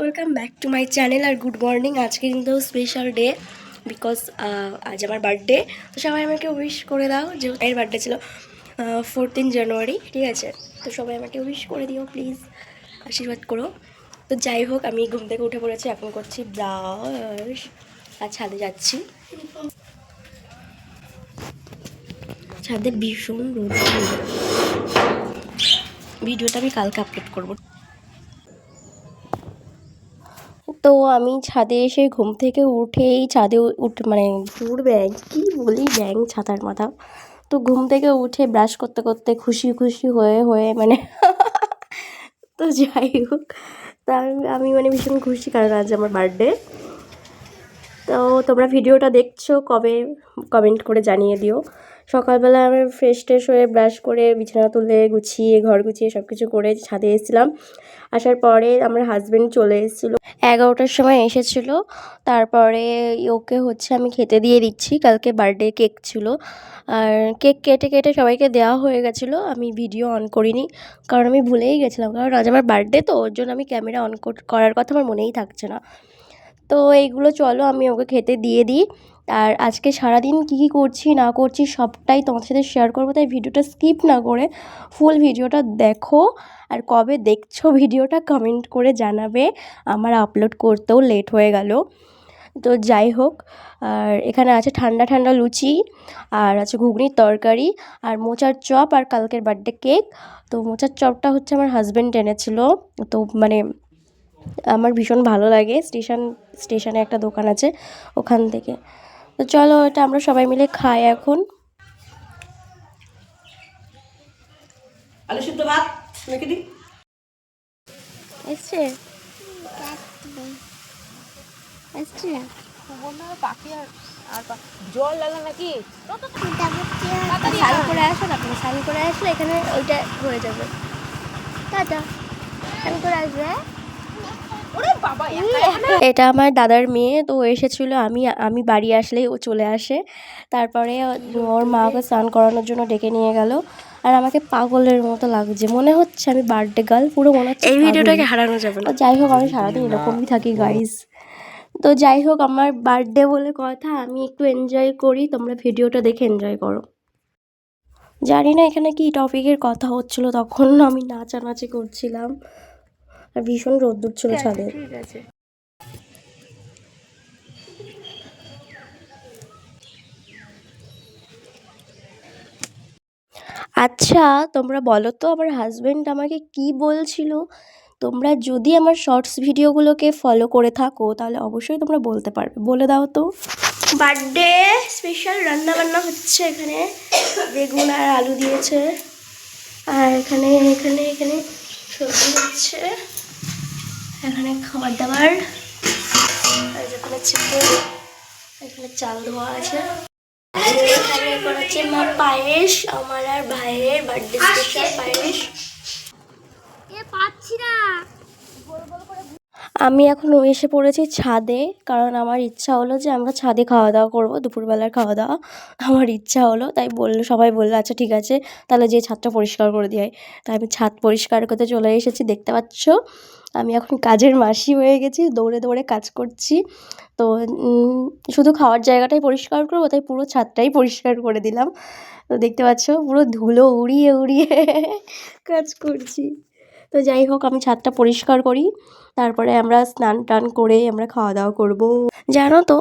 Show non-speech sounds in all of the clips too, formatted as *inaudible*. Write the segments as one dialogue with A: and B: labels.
A: Welcome back to my channel R good morning আজকে কিন্তু special day because আজ আমার বার্থডে তো সবাই আমাকে উইশ করে দাও যে এর বার্থডে ছিল ফোরটিন জানুয়ারি ঠিক আছে? তো সবাই আমাকে উইশ করে দিও প্লিজ আশীর্বাদ করো। তো যাই হোক, আমি ঘুম থেকে উঠে পড়েছি, এখন করছি ব্রাশ আর ছাদে যাচ্ছি। ছাদে ভীষণ রোদ ভিডিওটা আমি কালকে আপলোড করব। তো আমি ছাদে এসে ঘুম থেকে উঠেই ছাদে উঠ মানে দূর ব্যাং, কী বলি ব্যাং, ছাতার মাথা। তো ঘুম থেকে উঠে ব্রাশ করতে করতে খুশি খুশি হয়ে হয়ে মানে *laughs* তো যাই হোক, তা আমি- মানে ভীষণ খুশি কারণ আজ আমার বার্থডে তো তোমরা ভিডিওটা দেখছ কবে কমেন্ট করে জানিয়ে দিও। সকালবেলা আমি ফ্রেশ ট্রেশ হয়ে ব্রাশ করে বিছানা তুলে গুছিয়ে, ঘর গুছিয়ে সব কিছু করে ছাদে এসেছিলাম। আসার পরে আমার হাজব্যান্ড চলে এসেছিল। এগারোটার সময় এসেছিল। তারপরে ওকে হচ্ছে আমি খেতে দিয়ে দিচ্ছি। কালকে বার্থডে কেক ছিল। আর কেক কেটে কেটে সবাইকে দেওয়া হয়ে গেছিল। আমি ভিডিও অন করিনি। কারণ আমি ভুলেই গেছিলাম। কারণ আজ আমার বার্থডে তো, ওর জন্য আমি ক্যামেরা অন করার কথা আমার মনেই থাকছে না। তো এইগুলো চলো, আমি ওকে খেতে দিয়ে দিই। আর আজকে সারাদিন কী কী করছি, না করছি সবটাই তোমাদের সাথে শেয়ার করব, তাই ভিডিওটা স্কিপ না করে ফুল ভিডিওটা দেখো। আর কবে দেখছ ভিডিওটা কমেন্ট করে জানাবে, আমার আপলোড করতেও লেট হয়ে গেল। তো যাই হোক, আর এখানে আছে ঠান্ডা ঠান্ডা লুচি, আর আছে ঘুগনির তরকারি, আর মোচার চপ আর কালকের বার্থডে কেক তো মোচার চপটা হচ্ছে আমার হাজব্যান্ড এনেছিল। তো মানে আমার ভীষণ ভালো লাগে স্টেশন স্টেশনে একটা দোকান আছে ওখান থেকে। তো চলো এটা আমরা সবাই মিলে খাই এখন।
B: আলু সিদ্ধ ভাত মেখে দিই।
A: এসছে? এসছে?
C: পাখি আর আর জল লাগে নাকি?
A: স্নান করে আসো না তুমি করে আসলে এখানে ওইটা হয়ে যাবে। টাটা। করে আসবে হ্যাঁ? এটা আমার দাদার মেয়ে তো ও এসেছিল আমি আমি বাড়ি আসলেই ও চলে আসে। তারপরে ওর মা ওকে স্নান করানোর জন্য ডেকে নিয়ে গেল। আর আমাকে পাগলের মতো লাগছে মনে হচ্ছে আমি বার্থডে গার্ল পুরো মনে হচ্ছে এই ভিডিওটাকে হারানো যাবে না। যাই হোক আমি সারাদিন এরকমই থাকি গাইস তো যাই হোক আমার বার্থডে বলে কথা আমি একটু এনজয় করি তোমরা ভিডিওটা দেখে এনজয় করো। জানি না এখানে কি টপিকের কথা হচ্ছিল তখন আমি নাচানাচি করছিলাম। আর ভীষণ রোদ্দুর ছিল ছাদে
C: ঠিক আছে।
A: আচ্ছা তোমরা বলো তো আমার হাজব্যান্ড আমাকে কি বলছিল? তোমরা যদি আমার শর্টস ভিডিওগুলোকে ফলো করে থাকো তাহলে অবশ্যই তোমরা বলতে পারবে। বলে দাও তো। বার্থডে স্পেশাল রান্না বান্না হচ্ছে এখানে। বেগুন আর আলু দিয়েছে। আর এখানে এখানে এখানে সবজি হচ্ছে। এখানে খাবার দাবার যেখানে চিকেন এখানে চাল ধোয়া আছে। এখানে পায়েস, আমার আর ভাইয়ের বার্থডে পায়েস। আমি এখন এসে পড়েছি ছাদে, কারণ আমার ইচ্ছা হলো যে আমরা ছাদে খাওয়া দাওয়া করব, দুপুরবেলার খাওয়া দাওয়া আমার ইচ্ছা হলো, তাই বলল, সবাই বলল আচ্ছা ঠিক আছে, তাহলে যে ছাদটা পরিষ্কার করে দিয়ে। তাই আমি ছাদ পরিষ্কার করতে চলে এসেছি, দেখতে পাচ্ছ? আমি এখন কাজের মাসি হয়ে গেছি, দৌড়ে দৌড়ে কাজ করছি। তো শুধু খাওয়ার জায়গাটাই পরিষ্কার করব, তাই পুরো ছাদটাই পরিষ্কার করে দিলাম। তো দেখতে পাচ্ছ, পুরো ধুলো উড়িয়ে উড়িয়ে *laughs* কাজ করছি। তো যাই হোক, আমি ছাদটা পরিষ্কার করি, তারপরে আমরা স্নান টান করে আমরা খাওয়া দাওয়া করব। জানো তো,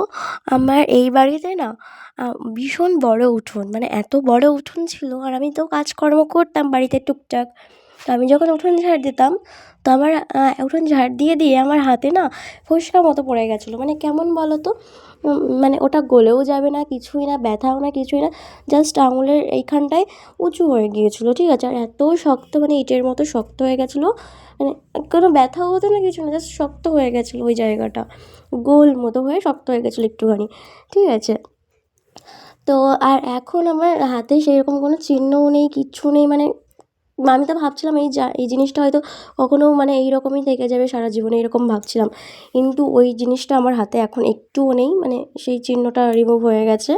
A: আমার এই বাড়িতে না ভীষণ বড় উঠোন মানে এত বড় উঠোন ছিল, আর আমি তো কাজকর্ম করতাম বাড়িতে টুকটাক। তো আমি যখন উঠোন ঝাড় দিতাম, তো আমার উঠোন ঝাড় দিয়ে দিয়ে আমার হাতে না ফোসকা মতো পড়ে গেছিল। মানে কেমন বলো তো মানে ওটা গলেও যাবে না, কিছুই না, ব্যথাও না, কিছুই না জাস্ট আঙুলের এইখানটায় উঁচু হয়ে গিয়েছিল, ঠিক আছে? আর এত শক্ত মানে ইটের মতো শক্ত হয়ে গেছিল। মানে কোনো ব্যথাও হতো না, কিছু না জাস্ট শক্ত হয়ে গেছিল ওই জায়গাটা। গোল মতো হয়ে শক্ত হয়ে গেছিল একটুখানি, ঠিক আছে? তো আর এখন আমার হাতে সেরকম কোনো চিহ্নও নেই, কিচ্ছু নেই মানে আমি তো ভাবছিলাম এই যা, এই জিনিসটা হয়তো কখনো মানে এই রকমই থেকে যাবে সারা জীবনে, এরকম ভাবছিলাম। কিন্তু ওই জিনিসটা আমার হাতে এখন একটুও নেই মানে সেই চিহ্নটা রিমুভ হয়ে গেছে।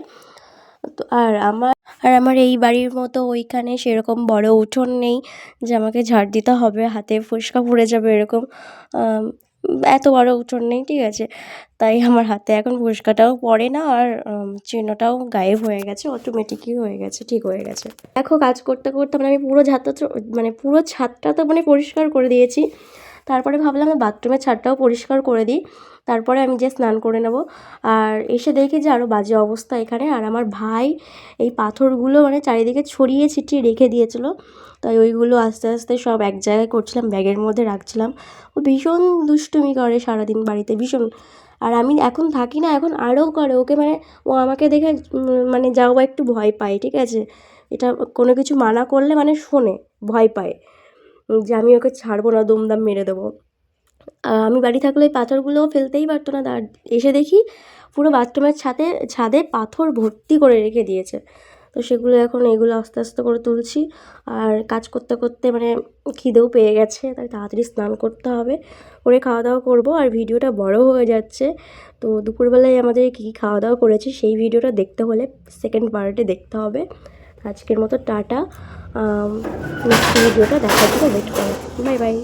A: তো আর আমার আর আমার এই বাড়ির মতো ওইখানে সেরকম বড় উঠোন নেই যে আমাকে ঝাড় দিতে হবে, হাতে ফুসকা পড়ে যাবে এরকম। এত বড় উঠোন নেই, ঠিক আছে? তাই আমার হাতে এখন ফুসকাটাও পড়ে না আর চিহ্নটাও গায়েব হয়ে গেছে অটোমেটিকই হয়ে গেছে, ঠিক হয়ে গেছে। দেখো কাজ করতে করতে মানে আমি পুরো ছাদটা মানে পুরো ছাদটা তো মানে পরিষ্কার করে দিয়েছি। তারপরে ভাবলাম বাথরুমের ছাদটাও পরিষ্কার করে দিই। তারপরে আমি যে স্নান করে নেব। আর এসে দেখি যে আরও বাজে অবস্থা এখানে। আর আমার ভাই এই পাথরগুলো মানে চারিদিকে ছড়িয়ে ছিটিয়ে রেখে দিয়েছিল। তাই ওইগুলো আস্তে আস্তে সব এক জায়গায় করছিলাম, ব্যাগের মধ্যে রাখছিলাম। ও ভীষণ দুষ্টুমি করে সারাদিন বাড়িতে, ভীষণ। আর আমি এখন থাকি না, এখন আরও করে। ওকে মানে ও আমাকে দেখে মানে যাও বা একটু ভয় পায়, ঠিক আছে? এটা কোনো কিছু মানা করলে মানে শোনে, ভয় পায়। যে আমি ওকে ছাড়বো না, দুমদাম মেরে দেবো। আমি বাড়ি থাকলে ওই পাথরগুলোও ফেলতেই পারতো না। আর এসে দেখি পুরো বাথরুমের ছাদে ছাদে পাথর ভর্তি করে রেখে দিয়েছে। তো সেগুলো এখন এগুলো আস্তে আস্তে করে তুলছি। আর কাজ করতে করতে মানে খিদেও পেয়ে গেছে, তাই তাড়াতাড়ি স্নান করতে হবে। করে খাওয়া দাওয়া করব, আর ভিডিওটা বড় হয়ে যাচ্ছে। তো দুপুরবেলায় আমাদের কী কী খাওয়া দাওয়া করেছি সেই ভিডিওটা দেখতে হলে সেকেন্ড পার্টে দেখতে হবে। আজকের মতো টাটা। ভিডিওটা দেখার জন্য ওয়েট করো। Bye bye